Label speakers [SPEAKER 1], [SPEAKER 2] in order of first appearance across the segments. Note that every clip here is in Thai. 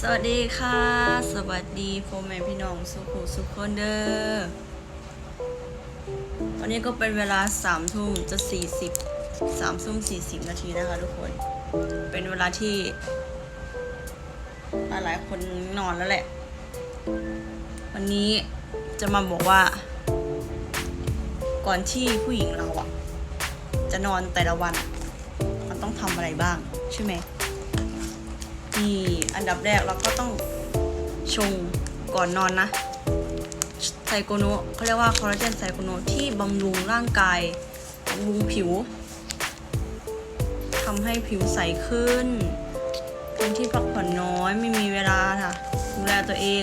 [SPEAKER 1] สวัสดีค่ะ สวัสดีพ่อแม่พี่น้องสุขุสุขคนเด้อตอนนี้ก็เป็นเวลาสามทุ่มจะสี่สิบสามทุ่มสี่สิบนาทีนะคะทุกคน เป็นเวลาที่หลายๆคนนอนแล้วแหละ วันนี้จะมาบอกว่า ก่อนที่ผู้หญิงเราอะจะนอนแต่ละวัน มันต้องทำอะไรบ้างใช่ไหม นี่อันดับแรกเราก็ต้องชงก่อนนอนนะไซโกโนเขาเรียกว่าคอลลาเจนไซโกโนที่บำรุงร่างกายบำรุงผิวทำให้ผิวใสขึ้นคนที่พักผ่อนน้อยไม่มีเวลาค่ะดูแลตัวเอง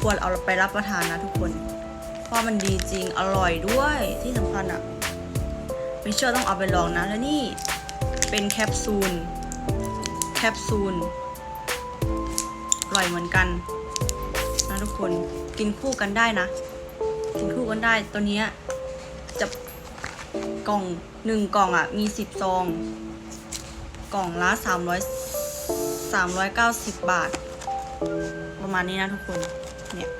[SPEAKER 1] ควรเอาไปรับประทานนะทุกคน เพราะมันดีจริงอร่อยด้วยที่สำคัญอะไม่เชื่อต้องเอาไปลองนะ แล้วนี่เป็นแคปซูล ปซูลอร่อยเหมือนกันนะทุกคนกินคู่กันได้นะ กินคู่กันได้ตัวนี้จะกล่องหนึ่งกล่องอะ มีสิบซอง กล่องละสามร้อยสามร้อยเก้าสิบบาท ประมาณนี้นะทุกคนเนี่ย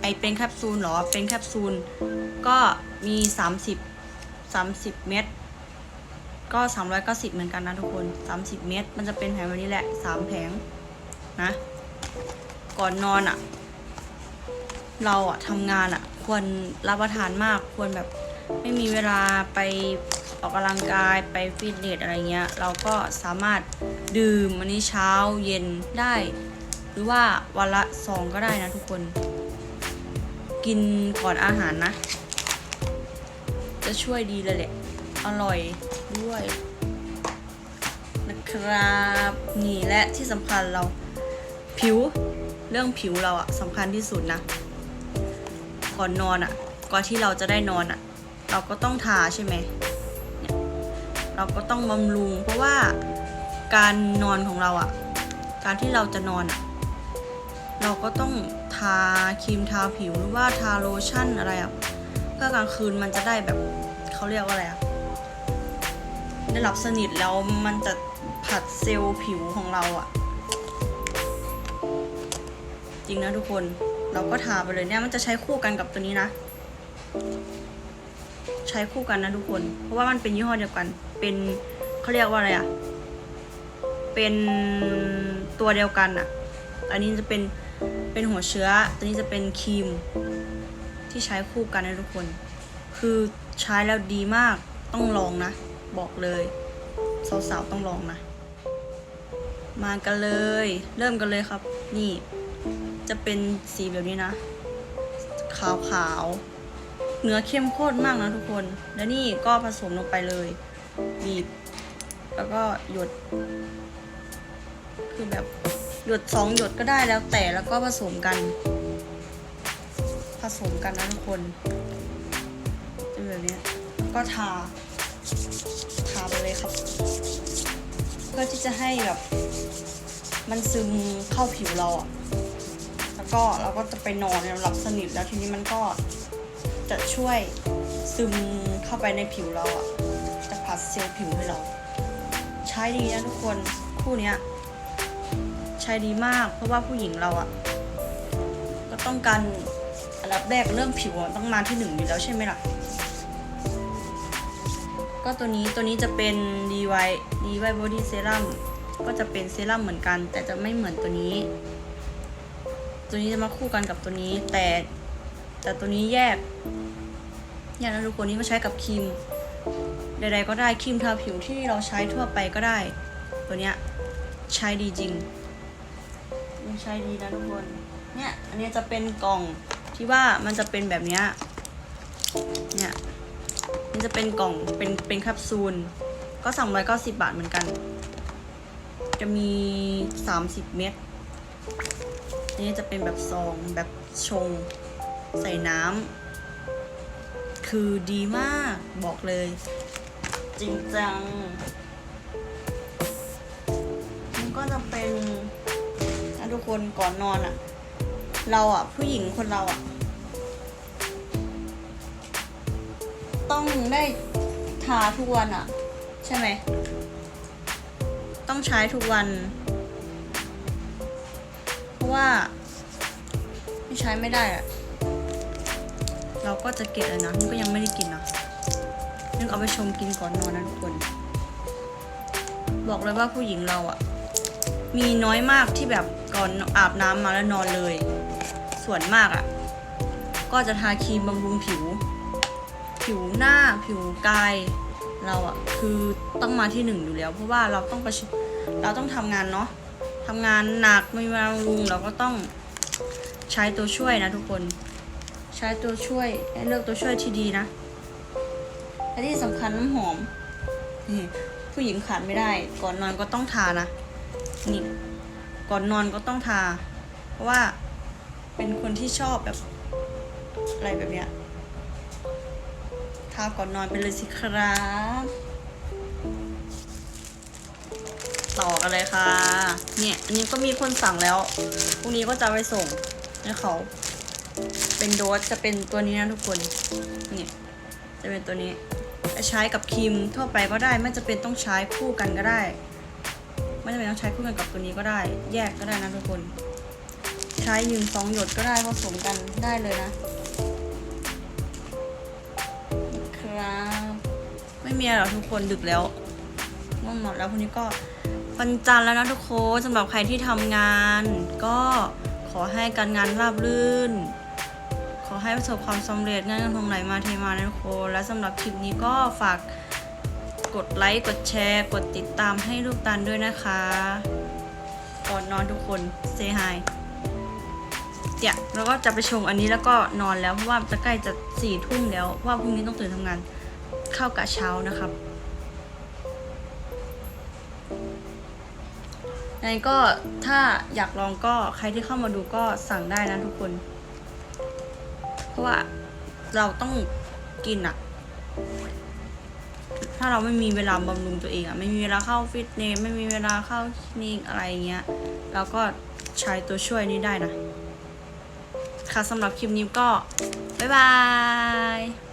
[SPEAKER 1] ไอเป็นแคปซูลหรอเป็นแคปซูลก็มีสามสิบสามสิบเม็ด ก็ 390 เหมือนกันนะทุกคน 30 เม็ดมันจะเป็นแผงแบบนี้แหละ 3 แผงนะ ก่อนนอนอะ่ะ เราอะ่ะทำงานอะ่ะ ควรรับประทานมาก ควรแบบไม่มีเวลาไปออกกำลังกายไปฟิตเนสอะไรเงี้ย เราก็สามารถดื่มอันนี้เช้าเย็นได้ หรือว่าวันละสองก็ได้นะทุกคน กินก่อนอาหารนะ จะช่วยดีเลยแหละ อร่อยด้วย นะครับนี่และที่สำคัญเราผิวเรื่องผิวเราอะสำคัญที่สุดนะก่อนนอนอะก่อนที่เราจะได้นอนอะเราก็ต้องทาใช่ไหมเราก็ต้องบำรุง เพราะว่าการนอนของเราอะการที่เราจะนอนอะเราก็ต้องทาครีมทาผิวหรือว่าทาโลชั่นอะไรอะเพื่อกลางคืนมันจะได้แบบเขาเรียกว่าอะไรอะ ได้หลับสนิทแล้วมันจะผัดเซลล์ผิวของเราอะจริงนะทุกคนเราก็ทาไปเลยเนี่ยมันจะใช้คู่กันกับตัวนี้นะ ใช้คู่กันนะทุกคน เพราะว่ามันเป็นยี่ห้อเดียวกัน เป็นเขาเรียกว่าอะไรอะเป็นตัวเดียวกันอะอันนี้จะเป็นเป็นหัวเชื้อ ตัวนี้จะเป็นครีม ที่ใช้คู่กันนะทุกคน คือใช้แล้วดีมากต้องลองนะ บอกเลยสาวๆต้องลองนะ มากันเลย เริ่มกันเลยครับ นี่ จะเป็นสีแบบนี้นะ ขาวขาวๆเนื้อเข้มข้นมากนะทุกคน แล้วนี่ก็ผสมลงไปเลยบีบแล้วก็หยด คือแบบหยดสองหยดก็ได้แล้วแต่แล้วก็ผสมกัน ผสมกันนะทุกคนเป็นแบบนี้ก็ทาาเลยครับ เพื่อที่จะให้แบบมันซึมเข้าผิวเราอะแล้วก็เราก็จะไปนอนหลับสนิทแล้วทีนี้มันก็จะช่วยซึมเข้าไปในผิวเราอะจะผัดเซลล์ผิวให้เรา ใช้ดีนะทุกคนคู่เนี้ยใช้ดีมาก เพราะว่าผู้หญิงเราอะก็ต้องการอันดับแรกเรื่องผิวต้องมาที่หนึ่งอยู่แล้วใช่ไหมล่ะ ก็ตัวนี้ตัวนี้จะเป็น DY DY Body Serum ก็จะเป็นเซรั่มเหมือนกัน แต่จะไม่เหมือนตัวนี้ ตัวนี้จะมาคู่กันกับตัวนี้ แต่แต่ตัวนี้แยกแยกนะทุกคนนี้มาใช้กับครีมใดๆก็ได้ครีมทาผิวที่เราใช้ทั่วไปก็ได้ ตัวเนี้ยใช้ดีจริงมันใช้ดีนะทุกคนเนี่ยอันนี้จะเป็นกล่องที่ว่ามันจะเป็นแบบเนี้ยเนี่ย นี่จะเป็นกล่องเป็นเป็นแคปซูล ก็สามร้อยเก้าสิบบาทเหมือนกัน จะมีสามสิบเม็ดนี่จะเป็นแบบซองแบบชง ใส่น้ำคือดีมากบอกเลย จริงจัง มันก็จะเป็นนะทุกคนก่อนนอนอะ่ะ เราอะ่ะ ผู้หญิงคนเราอะ ต้องได้ทาทุกวันอะใช่ไหม ต้องใช้ทุกวัน เพราะว่า ไม่ใช้ไม่ได้อะเราก็จะเก็บเลยนะนี่ก็ยังไม่ได้กินนะนึกเอาไปชมกินก่อนนอนนะทุกคน บอกเลยว่าผู้หญิงเราอะมีน้อยมากที่แบบก่อนอาบน้ำมาแล้วนอนเลย ส่วนมากอะก็จะทาครีมบำรุงผิว ผิวหน้าผิวกายเราอะคือต้องมาที่หนึ่งอยู่แล้ว เพราะว่าเราต้องประชเราต้องทำงานเนาะทำงานหนักไม่มีเวลาบำรุงเราก็ต้องใช้ตัวช่วยนะทุกคน ใช้ตัวช่วยเลือกตัวช่วยที่ดีนะและที่สำคัญน้ำหอมผู้หญิงขาดไม่ได้ ก่อนนอนก็ต้องทานะนี่ก่อนนอนก็ต้องทา เพราะว่าเป็นคนที่ชอบแบบอะไรแบบเนี้ย ทาก่อนนอนไปเลยสิครับต่อกันเลยค่ะ เนี่ย อันนี้ก็มีคนสั่งแล้ว พรุ่งนี้ก็จะไปส่งให้เขา เป็นโดสจะเป็นตัวนี้นะทุกคน เนี่ย จะเป็นตัวนี้ จะใช้กับครีมทั่วไปก็ได้ ไม่จะเป็นต้องใช้คู่กันก็ได้ ไม่จำเป็นต้องใช้คู่กันกับตัวนี้ก็ได้ แยกก็ได้นะทุกคน ใช้ยืนสองหยดก็ได้ผสมกันได้เลยนะ ไม่มีอะไรหรอกทุกคนดึกแล้วง่วงนอนแล้วพรุ่งนี้ก็วันจันทร์แล้วนะทุกคนสำหรับใครที่ทำงาน ก็ขอให้การงานราบรื่น ขอให้ประสบความสำเร็จงานเงินทองไหลมาเทมานะทุกคนและสำหรับคลิปนี้ก็ฝากกดไลค์กดแชร์ กดติดตามให้ลูกตันด้วยนะคะก่อนนอนทุกคนเซฮายเดี๋ยวเราก็จะไปชงอันนี้แล้วก็นอนแล้วเพราะว่าจะใกล้จะสี่ทุ่มแล้วเพราะว่าพรุ่งนี้ต้องตื่นทำงาน เข้ากะเช้านะครับยังไงก็ถ้าอยากลองก็ใครที่เข้ามาดูก็สั่งได้นะทุกคน เพราะว่าเราต้องกินอะถ้าเราไม่มีเวลาบำรุงตัวเองอะไม่มีเวลาเข้าฟิตเนสไม่มีเวลาเข้าคลินิกอะไรเงี้ยเราก็ใช้ตัวช่วยนี้ได้นะ ค่ะสำหรับคลิปนี้ก็ บ๊ายบาย